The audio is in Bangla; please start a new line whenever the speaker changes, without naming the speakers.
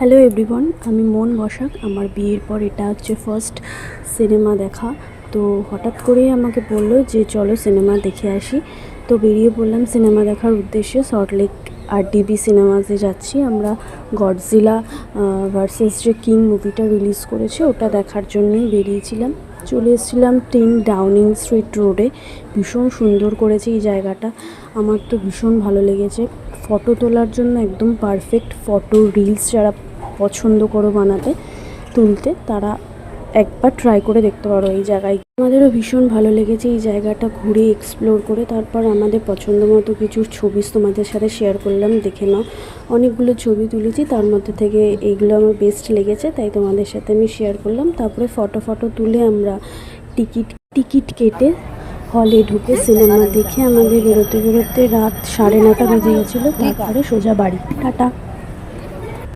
হ্যালো এভরিওয়ান আমি মন বসাক। আমার বিয়ের পর এটা হচ্ছে ফার্স্ট সিনেমা দেখা। তো হঠাৎ করেই আমাকে বলল যে, চলো সিনেমা দেখে আসি। তো বেরিয়ে পড়লাম সিনেমা দেখার উদ্দেশ্যে। সল্টলেক আর ডিবি সিনেমাসে যাচ্ছি। আমরা গডজিলা ভার্সেস যে কিং মুভিটা রিলিজ করেছে, ওটা দেখার জন্যই বেরিয়েছিলাম। চলে এসেছিলাম টেন ডাউনিং স্ট্রিট রোডে ভীষণ সুন্দর করেছে এই জায়গাটা। আমার তো ভীষণ ভালো লেগেছে। ফটো তোলার জন্য একদম পারফেক্ট ফটো রিলস যারা পছন্দ করো বানাতে, তুলতে, তারা একবার ট্রাই করে দেখতে পারো এই জায়গায়। আমাদেরও ভীষণ ভালো লেগেছে এই জায়গাটা ঘুরে এক্সপ্লোর করে, তারপর আমাদের পছন্দ মতো কিছু ছবি তোমাদের সাথে শেয়ার করলাম, দেখে নাও। অনেকগুলো ছবি তুলেছি, তার মধ্যে থেকে এইগুলো আমার বেস্ট লেগেছে, তাই তোমাদের সাথে আমি শেয়ার করলাম। তারপরে ফটো ফটো তুলে আমরা টিকিট টিকিট কেটে হলে ঢুকে সিনেমা দেখে আমাদের বেরোতে বেরোতে রাত সাড়ে নটা বেজে গেছিল, তারপরে সোজা বাড়ি। টাটা।